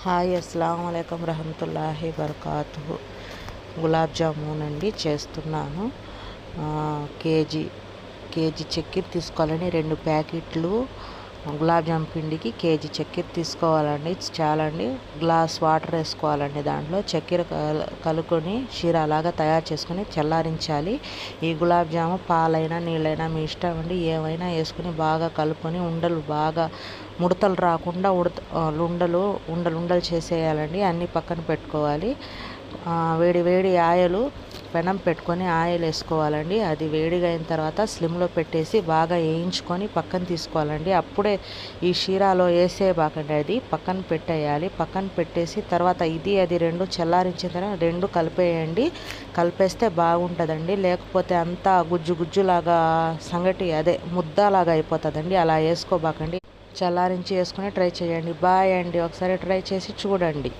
Hi అస్సలం అయికం రహమతుల్లాహి బర్కాతు గులాబ్ జామున్ అండి చేస్తున్నాను. కేజీ కేజీ చక్కెర తీసుకోవాలని రెండు ప్యాకెట్లు గులాబ్ జామ్ పిండికి కేజీ చక్కెర తీసుకోవాలండి చాలండి. గ్లాస్ వాటర్ వేసుకోవాలండి దాంట్లో. చక్కెర కలుపుకొని షీరా లాగా తయారు చేసుకొని చల్లారించాలి. ఈ గులాబ్ జాము పాలైనా నీళ్ళైనా మీ ఇష్టం అండి. ఏమైనా వేసుకొని బాగా కలుపుకొని ఉండలు బాగా ముడతలు రాకుండా ఉడత ఉండలు ఉండలు ఉండలు చేసేయాలండి. అన్నీ పక్కన పెట్టుకోవాలి. వేడి వేడి ఆయిల్ పెనం పెట్టుకొని ఆయిల్ వేసుకోవాలండి. అది వేడిగా అయిన తర్వాత స్లిమ్లో పెట్టేసి బాగా వేయించుకొని పక్కన తీసుకోవాలండి. అప్పుడే ఈ షీరాలో వేసే బాకండి అది. పక్కన పెట్టేయాలి. పక్కన పెట్టేసి తర్వాత ఇది అది రెండు చల్లారించిన తర్వాత రెండు కలిపేయండి. కలిపేస్తే బాగుంటుందండి. లేకపోతే అంతా గుజ్జు గుజ్జులాగా సంగటి అదే ముద్దలాగా అయిపోతుందండి. అలా వేసుకోబాకండి. చల్లారించి వేసుకొని ట్రై చేయండి. బాయ్ అండి. ఒకసారి ట్రై చేసి చూడండి.